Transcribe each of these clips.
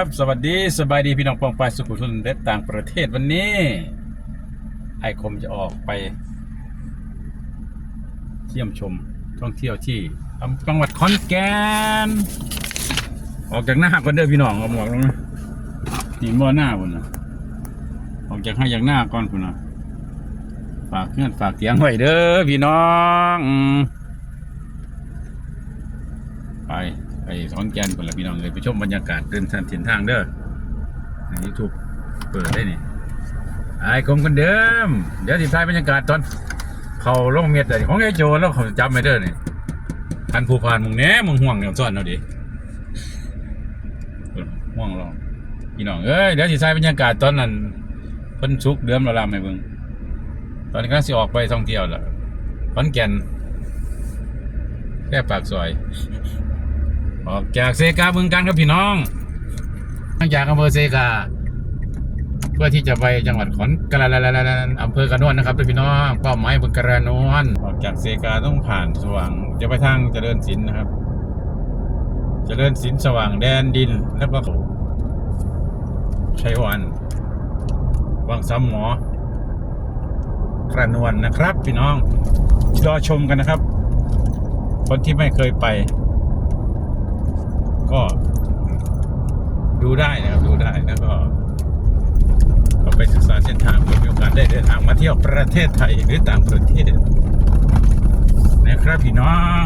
ับสวัสดีสบายดีพี่น้องปองปายสุขุมทุนและต่างประเทศวันนี้ไอคมจะออกไปเที่ยมชมท่องเที่ยวที่จังหวัดขอนแก่นออกจากหน้าก่อนเด้อพี่น้องเอาหมวกลงนะตีบ่อหน้าพุ่นนะออกจากให้อย่างหน้าก่อนพุ่นนะฝากเพื่อนฝากเตียงไว้เด้อพี่น้องไป ไปขอนแกนพุ่นละพี่น้องเลยไปชมบรรยากาศเดินทางเส้นทางเด้อในยูทูบเปิดได้นี่ไอ้คมคนเดิม เดี๋ยวสิถ่ายบรรยากาศตอน เขาลงเม็ดเลยของไอ้โจแล้วเขาจำไม่ได้เนี่ยทันผู้พานมึงแน่มึงห่วงเนี่ยซ่อนเอาดิห่วงเราพี่น้องเอ้ยเดี๋ยวสิใช้บรรยากาศตอนนั้นเพิ่นสุกเดือมเราลามให้เบิ่งตอนนี้ก็สิออกไปท่องเที่ยวแล้วขอนแก่นแค่ปากซอย ออกจากเซกาบึงการครับพี่น้องทางจากอำเภอเซกา เพื่อที่จะไปจังหวัดขอนแก่นอำเภอกระนวนนะครับพี่น้องเป้าหมายบนกระนวนออกจากเซกาต้องผ่านสว่างจะไปทางเจริญศิลป์นะครับ เจริญศิลป์สว่างแดนดินแล้วก็ชัยวันวังสามหมอกระนวนนะครับ พี่น้องรอชมกันนะครับ คนที่ไม่เคยไป ก็ดูได้นะครับดูได้แล้วก็ก็ไปศึกษาเส้นทางเพื่อมีโอกาสได้เดินทางมาเที่ยวประเทศไทยหรือต่างประเทศนะครับพี่น้อง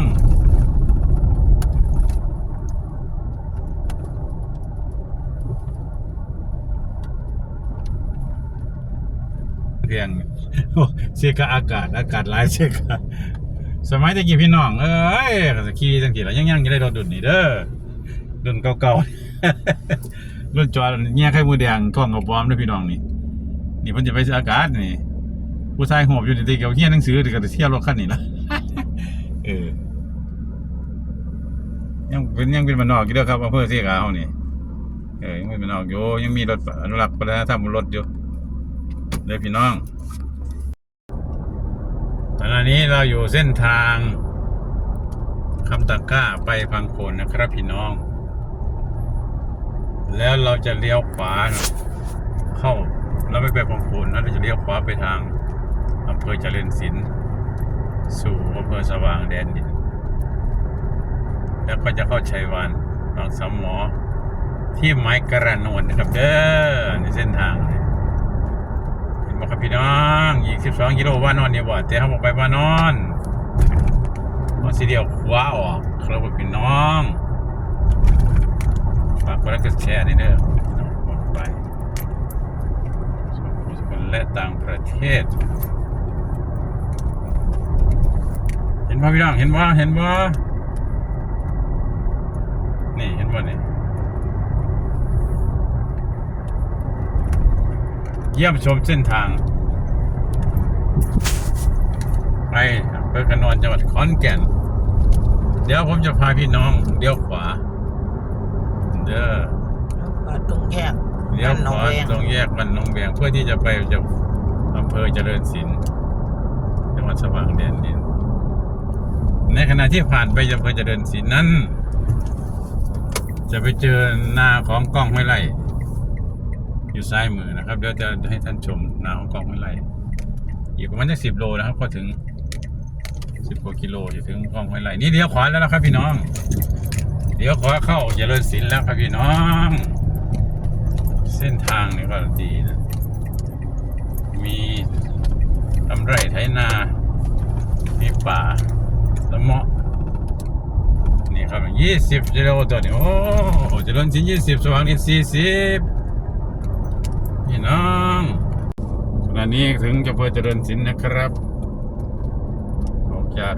เพียงโอ้เสียกอากาศอากาศหลายเสียกสมัยตะกี้พี่น้องเอ้ยขี่ตั้งกี่แล้วยังยังจะได้รถดุนนี่เด้อ ดุนเก่าๆ รุ่นจอเนี่ยไข่มือแดงกล้องกับบอมด้วยพี่น้องนี่ นี่เพิ่นจะไปซื้อากาศนี่ ผู้ชายหอบอยู่ดีๆเกี่ยวเฮียนหนังสือเดี๋ยวก็จะเที่ยวรถคันนี้ละเออ ยังเป็นยังเป็นมันอกอยู่เด้อครับอำเภอเสียกาเฮานี่ เออยังเป็นมันอกอยู่ยังมีรถอนุรักษ์วัฒนธรรมบนรถอยู่เด้อพี่น้อง ตอนนี้เราอยู่เส้นทางคำตะก้าไปพังโคนนะครับพี่น้อง แล้วเราจะเลี้ยวขวาเข้าเราไม่ไปพังโคนนะเราจะเลี้ยวขวาไปทางอำเภอเจริญศิลป์สู่อำเภอสว่างแดนดิน แล้วก็จะเข้าชัยวานบางสามหมอ ที่ไม้กระนวนนะครับเด้อในเส้นทางเห็นบอกครับพี่น้องอีก12กิโลว่านอนเนี่ยบ่แต่เขาบอกไปว่านอนเอาสีเดียวขวาออกครับพี่น้อง ฝากกดไลค์กดแชร์นี่เด้อน้องบอกไปสกคนและต่างประเทศ เห็นป่ะพี่น้องเห็นป่ะเห็นป่ะนี่เห็นป่ะนี่เยี่ยมชมเส้นทาง ไปอำเภอกระนอนจังหวัดขอนแก่น เดี๋ยวผมจะพาพี่น้องเลี้ยวขวา เด้อก็ตรงแยกเลี้ยวขวาบ้านหนองแวงตรงแยกมันหนองแวงเพื่อที่จะไปจะอำเภอเจริญศิลป์จังหวัดสว่างแดนดิน ในขณะที่ผ่านไปอำเภอเจริญศิลป์นั้น จะไปเจอนาของกล้องห้วยไร่อยู่ซ้ายมือนะครับ เดี๋ยวจะให้ท่านชมนาของกล้องห้วยไร่อีกประมาณสักสิบโลนะครับ ก็ถึงสิบกว่ากิโลจะถึงกล้องห้วยไร่นี่เลี้ยวขวาแล้วนะครับพี่น้อง เลี้ยวขวาเข้าเจริญศิลป์แล้วครับพี่น้อง เส้นทางนี่ก็ดีนะ มีทำไรไถนา มีป่าละเมาะนี่ครับยี่สิบกิโลตัวนี้โอ้เจริ่มที่ยี่สิบสว่างนี่สี่สิบพี่น้องขณะนี้ถึงจะเพื่อเจริญศิลป์นะครับออกจาก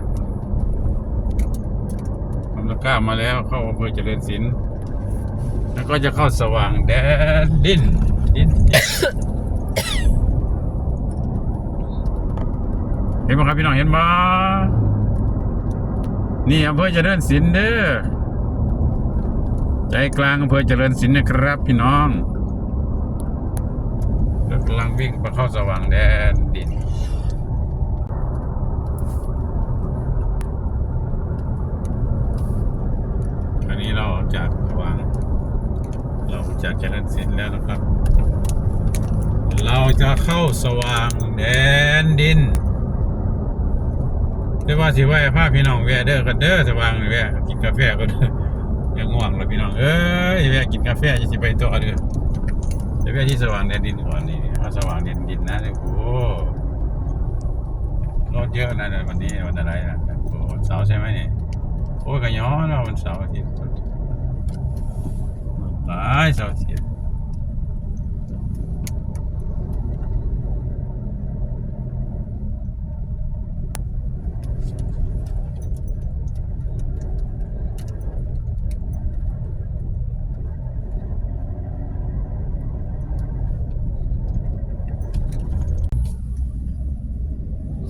คำตะกร้ามาแล้วเข้าอำเภอเจริญศิลป์แล้วก็จะเข้าสว่างแดนดินดินเห็นไหมครับพี่น้องเห็นไหมนี่อำเภอเจริญศิลป์เด้อใจกลางอำเภอเจริญศิลป์นะครับ พี่น้องรถกำลังวิ่งไปเข้าสว่างแดนดิน อันนี้เราออก จากสว่าง เราจากจริญศิลป์แล้วนะครับ เราจะเข้าสว่างแดนดินเรียกว่าสิว่าพาพี่น้องแวเด้อกันเด้อสว่างนี่แวกินกาแฟก็เด้อยังง่วงแล้วพี่น้องเอ้ยแวกินกาแฟจะสิไปต่อเด้อจะแวที่สว่างแดนดินก่อนนี่เอาสว่างแดนดินนะโอ้รถเยอะนะวันนี้วันอะไรนะโอ้เสาร์ใช่ไหมเนี่ยโอ้ยก็ย้อนว่าวันเสาร์อาทิตย์ หลายเสาร์อาทิตย์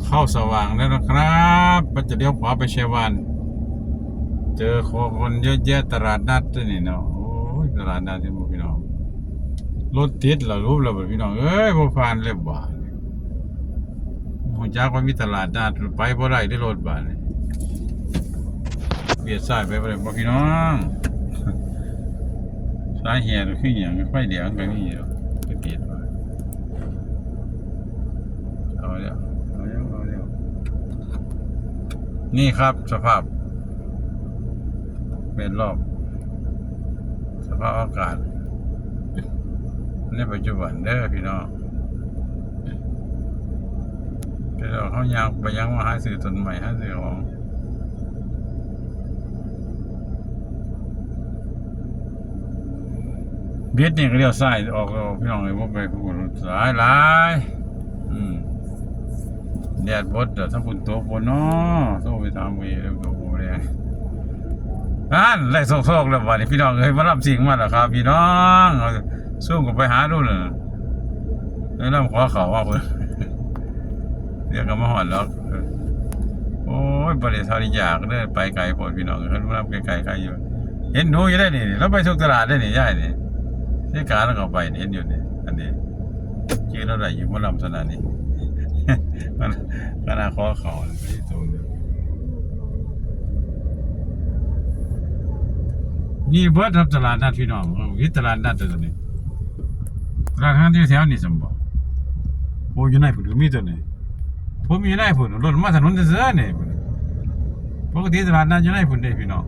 เข้าสว่างแล้วนะครับมันจะเลี้ยวขวาไปเชวัน เจอคนเยอะแยะตลาดนัดด้วยนี่เนาะ ตลาดนัดที่หมู่พี่น้องรถติดเรารูปเราพี่น้องเอ้ยบ่ผ่านเลยบ้านหัวจักว่ามีตลาดนัดไปบ่ได้ได้รถบ้านนี่เบียดซ้ายไปบ่ได้บ่พี่น้องสาเหตุคือหยังไฟเดียวมันก็มีอยู่ไปเปลี่ยนว่เอาแล้วเอาแล้วเอาแล้วนี่ครับสภาพเป็นรอบ สภาพอากาศในปัจจุบันเด้อพี่น้องเดี๋ยวเขายางไปยังมาหาซื้อตนใหม่หาซื้อของเบียดนี่ก็เลี้ยวซ้ออกแล้วพี่น้องเลยว่าไปพูดสายหลายอืมแดดบดถ้าคุณโตัวฝนเนาะโซ่ไปทำไปเรื่งตัว นั่นไล่โซกๆแล้ววันนี้พี่น้องเอ้ยมารับสิ่งมาแล้วครับ พี่น้องสู้กับไปหาดูน่ะไอ้น้ำขอเขาว่าเพิ่นเรียกกันมาหอดแล้วโอ้ยบริษัทอยากเด้อไปไกลโพดพี่น้องเพิ่นมารับไกลๆไกลอยู่ เห็นหนูอยู่ได้นี่แล้วไปทุกตลาดได้นี่ย่ายนี่ที่การแล้วก็ไปเห็นอยู่นี่อันนี้ชื่อเราได้อยู่มาลำสนานี่มันขนาดขอเขาไม่ตัว เดียวนี่เบิดครับตลาดนัดพี่น้องเอาวิตลาดนัดตัวนี้ตลาดห้างที่แถวนี่สมบ่โอ้อยู่ไหนพุ่นก็มีตัวนี้ผมอยู่ไหนพุ่นรถมาถนนเสือๆนี่พุ่นปกติตลาดนัดอยู่ไหนพุ่นเด้พี่น้อง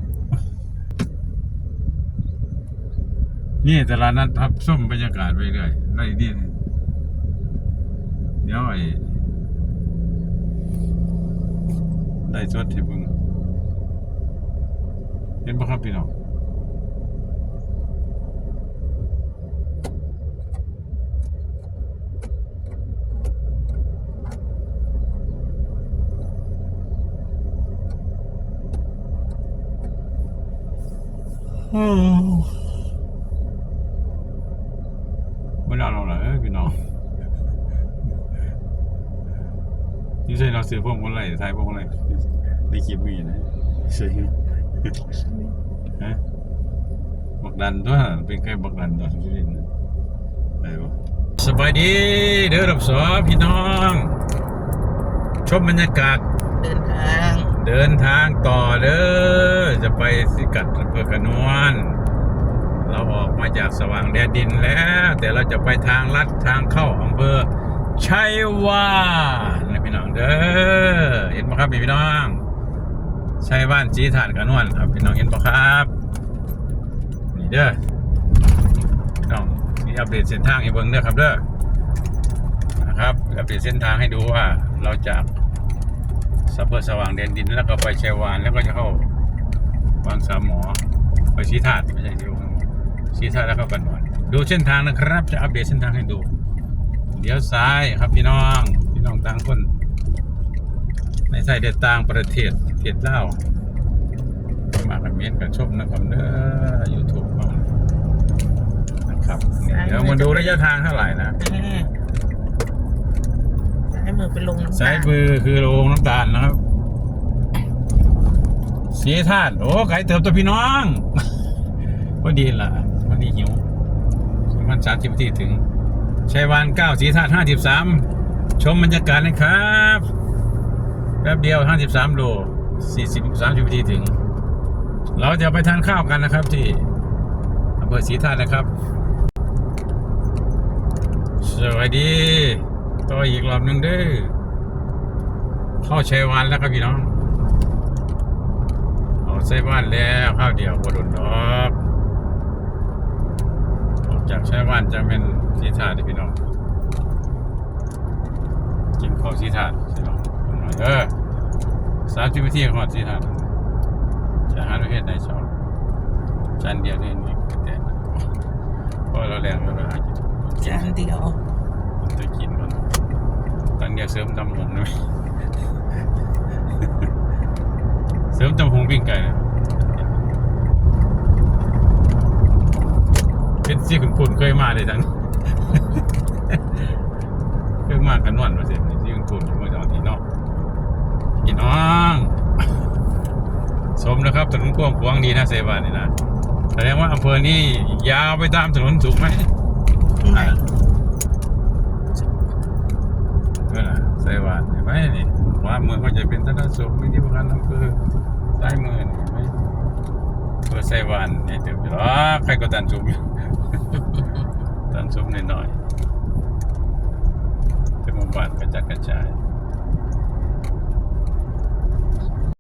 นี่ตลาดนัดครับส้มบรรยากาศไปเรื่อยได้ดีเดี๋ยวไอ้ได้สดที่เบิ่งเห็นบ่ครับพี่น้อง ไม่ได้เราเลยพี่น้องนี่ใช่เราซื้อพวกคนไรไทยพวกค นไรในคลิปมีนะใช่ฮะบักดันด้วยเป็นใครบักดันตัวสุรินทร์ไปบ่สบายดีเด้อรับสอพี่น้อง ชมบรรยากาศเดินทาง เดินทางต่อเด้อจะไปสิกัดอำเภอกระนวนเราออกมาจากสว่างแดนดินแล้ว แต่เราจะไปทางลัดทางเข้าอำเภอชัยวานะพี่น้องเด้อเห็นไหมครับพี่น้องชัยว่านจีฐานกระนวนครับพี่น้องเห็นไหมครับ นี่เด้อพี่น้องมีอัปเดตเส้นทางให้เบิ่งเด้อครับเด้อนะครับอัปเดตเส้นทางให้ดูว่าเราจาก สัพเพอสว่างเด่นดิน แล้วก็ไปชัยวานแล้วก็จะเข้าบางสามหมอ ไปชี้ถาดไม่ใช่ที่ชี้ถาดแล้วเข้ากันหนอนดูเส้นทางนะครับ จะอัปเดตเส้นทางให้ดูเดี๋ยวซ้ายครับพี่น้องพี่น้องต่างคน ในไทยเด็ดต่างประเทศเทียดเล่าวมากันเมียนกันชมนะครับเด้อยูทูบนะครับนี่เดี๋ยวมาดูระยะทางเท่าไหร่นะ แม่ซ้ายมือเป็นลงน้ำตซ้ายมือคือโรงน้ำตาลนะครับสีธาตุโอ้ไก่เติบตัวพี่น้องพอดีล่ะวันนี้หิวมันสามสิบนาทีถึงชัยวานเก้าสีธาตุห้าสิบสามชมบรรยากาศนะครับแป๊บเดียวห้าสิบสามโลสี่สิบสามสิบนาทีถึง เราจะไปทานข้าวกันนะครับที่อำเภอศรีธาตุนะครับ สวัสดี ต่ออีกรอบหนึ่งเด้อเข้าชัยวันแล้วครับพี่น้องเอาใส่บ้านแล้วข้าวเดียวบดุนดอกออกจากชัยวันจะเป็นสีถาดเด้อพี่น้องกินข้าวสีถาดพี่น้องหน่อยเด้อสามสิบนาทีก่อนสีถาดจะหาประเภทไหนชอบจานเดียวเองนี่แต่พอเราแรงเราไปหากินจานเดียวจะ กินก่อนตอนเดียวเสริมตำหงหน่อยเสริมตำหงปิ้งไก่นะเป็นซี่คุณคุณเคยมาเลยทั้งเคยมากันนวันมาเสร็จซี่คุณคุณเมื่อตอนที่นอกพี่น้องสมนะครับถนนกว้างขวางดีนะเซบานนี่นะแสดงว่าอำเภอนี้ยาวไปตามถนนถูกไหม ไหน เมื่อไซวานเห็นไหมนี่ขวามือเขาจะเป็นธนสุ ขมีที่ประกันอำเภอซ้ายมือนี่เห็นไหมเพื่อไซวานนี่เดี๋ยวอ๋อใครก็ตันสุกอยู่ตันสุกหน่อยๆเป็นหมู่บ้านกระจัดกระจาย